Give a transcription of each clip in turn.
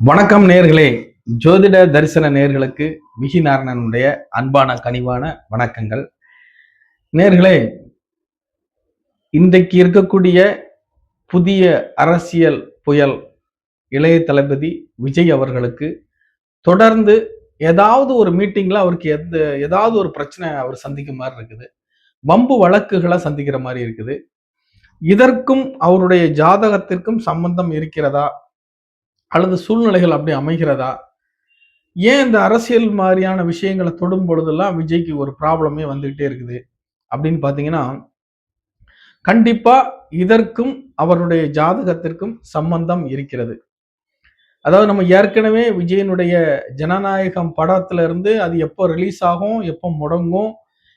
வணக்கம் நேர்களே. ஜோதிட தரிசன நேர்களுக்கு விகிநாரணனுடைய அன்பான கனிவான வணக்கங்கள். நேர்களே இன்றைக்கு இருக்கக்கூடிய புதிய அரசியல் புயல் இளைய தளபதி விஜய் அவர்களுக்கு தொடர்ந்து ஏதாவது ஒரு மீட்டிங்கில் அவருக்கு எந்த ஏதாவது ஒரு பிரச்சனை அவர் சந்திக்க மாதிரி இருக்குது. வம்பு வழக்குகளை சந்திக்கிற மாதிரி இருக்குது. இதற்கும் அவருடைய ஜாதகத்திற்கும் சம்பந்தம் இருக்கிறதா? அல்லது சூழ்நிலைகள் அப்படி அமைகிறதா? ஏன் இந்த அரசியல் மாதிரியான விஷயங்களை தொடும் பொழுதெல்லாம் விஜய்க்கு ஒரு ப்ராப்ளமே வந்துகிட்டே இருக்குது? அப்படின்னு பார்த்தீங்கன்னா கண்டிப்பா இதற்கும் அவருடைய ஜாதகத்திற்கும் சம்பந்தம் இருக்கிறது. அதாவது நம்ம ஏற்கனவே விஜயனுடைய ஜனநாயகம் படத்துல இருந்து அது எப்போ ரிலீஸ் ஆகும் எப்போ முடங்கும்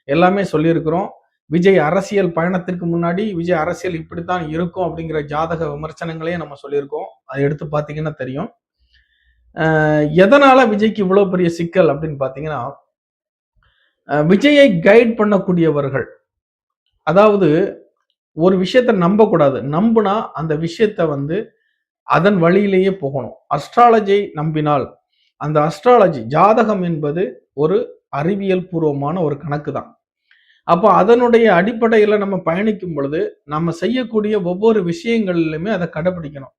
எல்லாமே சொல்லியிருக்கிறோம். விஜய் அரசியல் பயணத்திற்கு முன்னாடி விஜய் அரசியல் இப்படித்தான் இருக்கும் அப்படிங்கிற ஜாதக விமர்சனங்களையும் நம்ம சொல்லியிருக்கோம். அதை எடுத்து பார்த்தீங்கன்னா தெரியும். எதனால விஜய்க்கு இவ்வளோ பெரிய சிக்கல் அப்படின்னு பார்த்தீங்கன்னா விஜயை கைட் பண்ணக்கூடியவர்கள் அதாவது ஒரு விஷயத்த நம்பக்கூடாது. நம்புனா அந்த விஷயத்த வந்து அதன் வழியிலேயே போகணும். அஸ்ட்ராலஜியை நம்பினால் அந்த அஸ்ட்ராலஜி ஜாதகம் என்பது ஒரு அறிவியல் பூர்வமான ஒரு கணக்கு தான். அப்போ அதனுடைய அடிப்படையில் நம்ம பயணிக்கும் பொழுது நம்ம செய்யக்கூடிய ஒவ்வொரு விஷயங்கள்லையுமே அதை கடைபிடிக்கணும்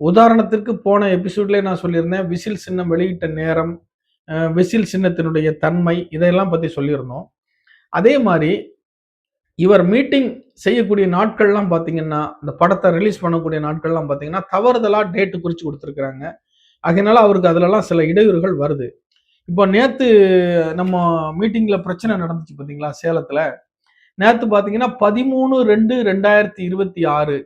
உதாரணத்திற்கு போன எபிசோட்லேயே நான் சொல்லியிருந்தேன் விசில் சின்னம் வெளியிட்ட நேரம் விசில் சின்னத்தினுடைய தன்மை இதையெல்லாம் பற்றி சொல்லியிருந்தோம். அதே மாதிரி இவர் மீட்டிங் செய்யக்கூடிய நாட்கள்லாம் பார்த்தீங்கன்னா இந்த படத்தை ரிலீஸ் பண்ணக்கூடிய நாட்கள்லாம் பார்த்தீங்கன்னா தவறுதலாக டேட்டு குறித்து கொடுத்துருக்குறாங்க. அதனால அவருக்கு அதுலலாம் சில இடையூறுகள் வருது. இப்போ நேற்று நம்ம மீட்டிங்கில் பிரச்சனை நடந்துச்சு பார்த்தீங்களா சேலத்தில்? நேற்று பார்த்தீங்கன்னா பதிமூணு ரெண்டு ரெண்டாயிரத்தி இருபத்தி ஆறு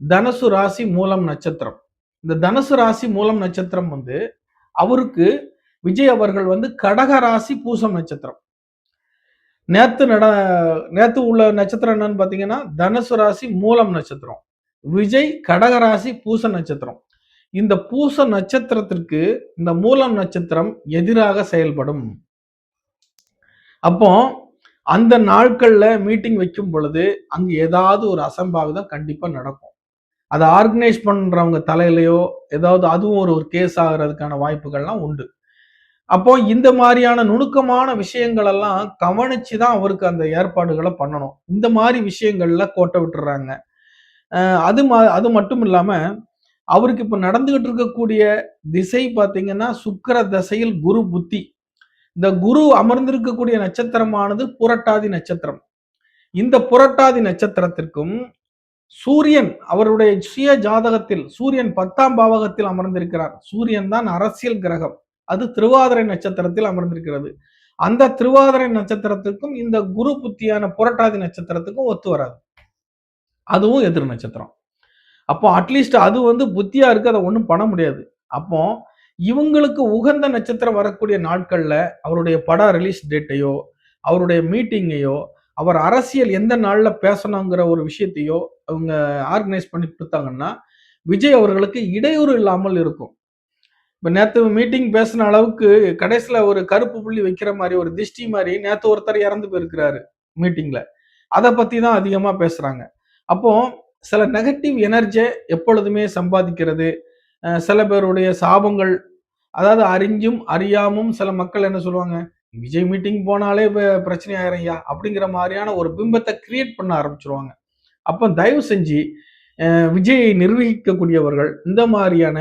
தனுசு ராசி மூலம் நட்சத்திரம். இந்த தனுசு ராசி மூலம் நட்சத்திரம் வந்து அவருக்கு விஜய் அவர்கள் வந்து கடக ராசி பூசம் நட்சத்திரம். நேத்து நட நேத்து உள்ள நட்சத்திரம் என்னன்னு பார்த்தீங்கன்னா தனுசு ராசி மூலம் நட்சத்திரம். விஜய் கடக ராசி பூச நட்சத்திரம். இந்த பூச நட்சத்திரத்திற்கு இந்த மூலம் நட்சத்திரம் எதிராக செயல்படும். அப்போ அந்த நாட்கள்ல மீட்டிங் வைக்கும் பொழுது அங்கே ஏதாவது ஒரு அசம்பாவிதம் கண்டிப்பா நடக்கும். அதை ஆர்கனைஸ் பண்ணுறவங்க தலையிலையோ ஏதாவது அதுவும் ஒரு ஒரு கேஸ் ஆகிறதுக்கான வாய்ப்புகள்லாம் உண்டு. அப்போ இந்த மாதிரியான நுணுக்கமான விஷயங்களெல்லாம் கவனிச்சு தான் அவருக்கு அந்த ஏற்பாடுகளை பண்ணணும். இந்த மாதிரி விஷயங்கள்ல கோட்டை விட்டுறாங்க. அது மா அது மட்டும் இல்லாமல் அவருக்கு இப்போ நடந்துகிட்டு இருக்கக்கூடிய திசை பார்த்தீங்கன்னா சுக்கிர தசையில் குரு புத்தி. இந்த குரு அமர்ந்திருக்கக்கூடிய நட்சத்திரமானது புரட்டாதி நட்சத்திரம். இந்த புரட்டாதி நட்சத்திரத்திற்கும் சூரியன் அவருடைய சுய ஜாதகத்தில் சூரியன் பத்தாம் பாவகத்தில் அமர்ந்திருக்கிறார். சூரியன் தான் அரசியல் கிரகம். அது திருவாதிரை நட்சத்திரத்தில் அமர்ந்திருக்கிறது. அந்த திருவாதிரை நட்சத்திரத்துக்கும் இந்த குரு புத்தியான புரட்டாதி நட்சத்திரத்துக்கும் ஒத்து வராது. அதுவும் எதிர் நட்சத்திரம். அப்போ அட்லீஸ்ட் அது வந்து புத்தியா இருக்கு அதை ஒன்றும் பண்ண முடியாது. அப்போ இவங்களுக்கு உகந்த நட்சத்திரம் வரக்கூடிய நாட்களில் அவருடைய பட ரிலீஸ் டேட்டையோ அவருடைய மீட்டிங்கையோ அவர் அரசியல் எந்த நாளில் பேசணுங்கிற ஒரு விஷயத்தையோ அவங்க ஆர்கனைஸ் பண்ணி கொடுத்தாங்கன்னா விஜய் அவர்களுக்கு இடையூறு இல்லாமல் இருக்கும். இப்போ நேற்று மீட்டிங் பேசின அளவுக்கு கடைசியில் ஒரு கருப்பு புள்ளி வைக்கிற மாதிரி ஒரு திஷ்டி மாதிரி நேற்று ஒருத்தர் இறந்து போயிருக்கிறாரு மீட்டிங்கில் அதை பற்றி தான் அதிகமாக பேசுகிறாங்க அப்போ சில நெகட்டிவ் எனர்ஜியை எப்பொழுதுமே சம்பாதிக்கிறது சில பேருடைய சாபங்கள் அதாவது அறிஞ்சும் அறியாமும் சில மக்கள் என்ன சொல்லுவாங்க? விஜய் மீட்டிங் போனாலே இப்போ பிரச்சனை ஐயா அப்படிங்கிற மாதிரியான ஒரு பிம்பத்தை கிரியேட் பண்ண ஆரம்பிச்சிருவாங்க. அப்போ தயவு செஞ்சு விஜயை நிர்வகிக்கக்கூடியவர்கள் இந்த மாதிரியான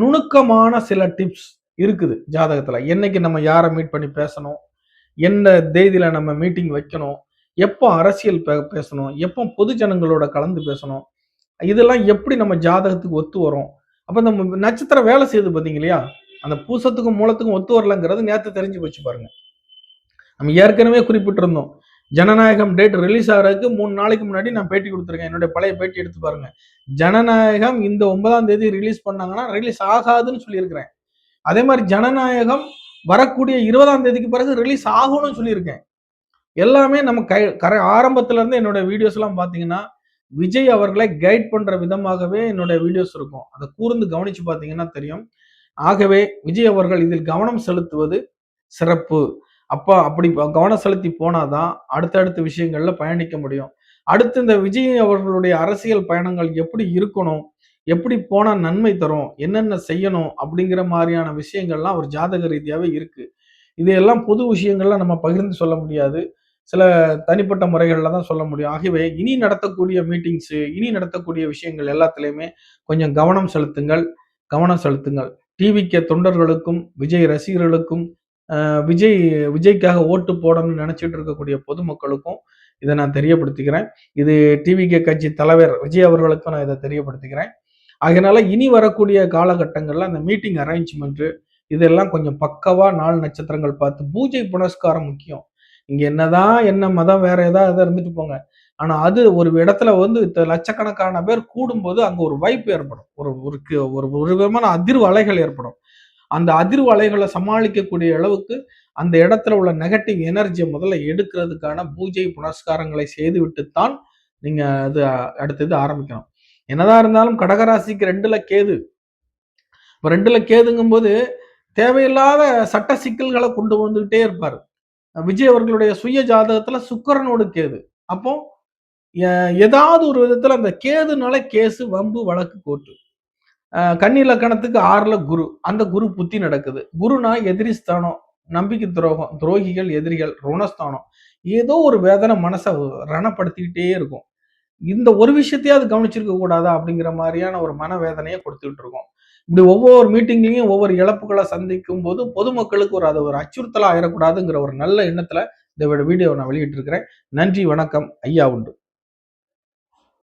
நுணுக்கமான சில டிப்ஸ் இருக்குது ஜாதகத்தில். என்னைக்கு நம்ம யாரை மீட் பண்ணி பேசணும்? என்ன தேதியில் நம்ம மீட்டிங் வைக்கணும்? எப்போ அரசியல் பே பேசணும்? எப்போ பொது ஜனங்களோட கலந்து பேசணும்? இதெல்லாம் எப்படி நம்ம ஜாதகத்துக்கு ஒத்து வரும்? அப்போ நம்ம நட்சத்திரம் வேலை செய்யுது பார்த்தீங்க இல்லையா? அந்த பூசத்துக்கும் மூலத்துக்கும் ஒத்து வரலங்கிறது நேற்று தெரிஞ்சு போச்சு பாருங்கள் நம்ம ஏற்கனவே குறிப்பிட்டிருந்தோம். ஜனநாயகம் டேட் ரிலீஸ் ஆகிறதுக்கு மூணு நாளைக்கு முன்னாடி நான் பேட்டி கொடுத்துருக்கேன். என்னுடைய பழைய பேட்டி எடுத்து பாருங்க. ஜனநாயகம் இந்த ஒன்பதாம் தேதி ரிலீஸ் பண்ணாங்கன்னா ரிலீஸ் ஆகாதுன்னு சொல்லியிருக்கிறேன். அதே மாதிரி ஜனநாயகம் வரக்கூடிய இருபதாம் தேதிக்கு பிறகு ரிலீஸ் ஆகணும்னு சொல்லியிருக்கேன். எல்லாமே நம்ம கை கரை ஆரம்பத்துல இருந்து என்னோட வீடியோஸ் எல்லாம் பாத்தீங்கன்னா விஜய் அவர்களை கைட் பண்ற விதமாகவே என்னோட வீடியோஸ் இருக்கும். அதை கூர்ந்து கவனிச்சு பாத்தீங்கன்னா தெரியும். ஆகவே விஜய் அவர்கள் இதில் கவனம் செலுத்துவது சிறப்பு. அப்பா அப்படி கவனம் செலுத்தி போனாதான் அடுத்தடுத்த விஷயங்கள்ல பயணிக்க முடியும். அடுத்து இந்த விஜய் அவர்களுடைய அரசியல் பயணங்கள் எப்படி இருக்கணும் எப்படி போனா நன்மை தரும் என்னென்ன செய்யணும் அப்படிங்கிற மாதிரியான விஷயங்கள்லாம் ஒரு ஜாதக ரீதியாகவே இருக்கு. இதையெல்லாம் பொது விஷயங்கள்லாம் நம்ம பகிர்ந்து சொல்ல முடியாது. சில தனிப்பட்ட முறைகளில் தான் சொல்ல முடியும். ஆகவே இனி நடத்தக்கூடிய மீட்டிங்ஸு இனி நடத்தக்கூடிய விஷயங்கள் எல்லாத்துலேயுமே கொஞ்சம் கவனம் செலுத்துங்கள் கவனம் செலுத்துங்கள். டிவிக்கு தொண்டர்களுக்கும் விஜய் ரசிகர்களுக்கும் விஜய் விஜய்க்காக ஓட்டு போடணும்னு நினைச்சிட்டு இருக்கக்கூடிய பொதுமக்களுக்கும் இதை நான் தெரியப்படுத்திக்கிறேன். இது டிவிகே கட்சி தலைவர் விஜய் அவர்களுக்கும் நான் இதை தெரியப்படுத்திக்கிறேன். அதனால இனி வரக்கூடிய காலகட்டங்களில் அந்த மீட்டிங் அரேஞ்ச்மெண்ட்டு இதெல்லாம் கொஞ்சம் பக்கவாக நாலு நட்சத்திரங்கள் பார்த்து பூஜை புனஸ்காரம் முக்கியம். இங்கே என்னதான் என்ன மதம் வேற ஏதாவது இருந்துட்டு போங்க. ஆனால் அது ஒரு இடத்துல வந்து லட்சக்கணக்கான பேர் கூடும்போது அங்கே ஒரு வாய்ப்பு ஏற்படும். ஒரு ஒரு ஒரு விதமான அதிர்வு அலைகள் ஏற்படும். அந்த அதிர்வலைகளை சமாளிக்கக்கூடிய அளவுக்கு அந்த இடத்துல உள்ள நெகட்டிவ் எனர்ஜியை முதல்ல எடுக்கிறதுக்கான பூஜை புனஸ்காரங்களை செய்துவிட்டுத்தான் நீங்க அது அடுத்தது ஆரம்பிக்கணும். என்னதான் இருந்தாலும் கடகராசிக்கு ரெண்டுல கேது. இப்போ ரெண்டுல கேதுங்கும் போது தேவையில்லாத சட்ட சிக்கல்களை கொண்டு வந்துகிட்டே இருப்பார். விஜய் அவர்களுடைய சுய ஜாதகத்துல சுக்கரனோடு கேது. அப்போ ஏதாவது ஒரு விதத்துல அந்த கேதுனால கேஸு வம்பு வழக்கு கோட்டு. கன்னி லக்கணத்துக்கு ஆறுல குரு. அந்த குரு புத்தி நடக்குது. குருனா எதிரி ஸ்தானம் நம்பிக்கை துரோகம் துரோகிகள் எதிரிகள் ருணஸ்தானம். ஏதோ ஒரு வேதனை மனசை ரணப்படுத்திக்கிட்டே இருக்கும். இந்த ஒரு விஷயத்தையாவது கவனிச்சிருக்க கூடாதா அப்படிங்கிற மாதிரியான ஒரு மனவேதனையை கொடுத்துக்கிட்டு இருக்கோம். இப்படி ஒவ்வொரு மீட்டிங்லையும் ஒவ்வொரு இழப்புகளை சந்திக்கும் போது பொதுமக்களுக்கு ஒரு அது ஒரு அச்சுறுத்தலாக ஆயிடக்கூடாதுங்கிற ஒரு நல்ல எண்ணத்துல இந்த வீடியோ நான் வெளியிட்டிருக்கிறேன். நன்றி வணக்கம். ஐயா உண்டு.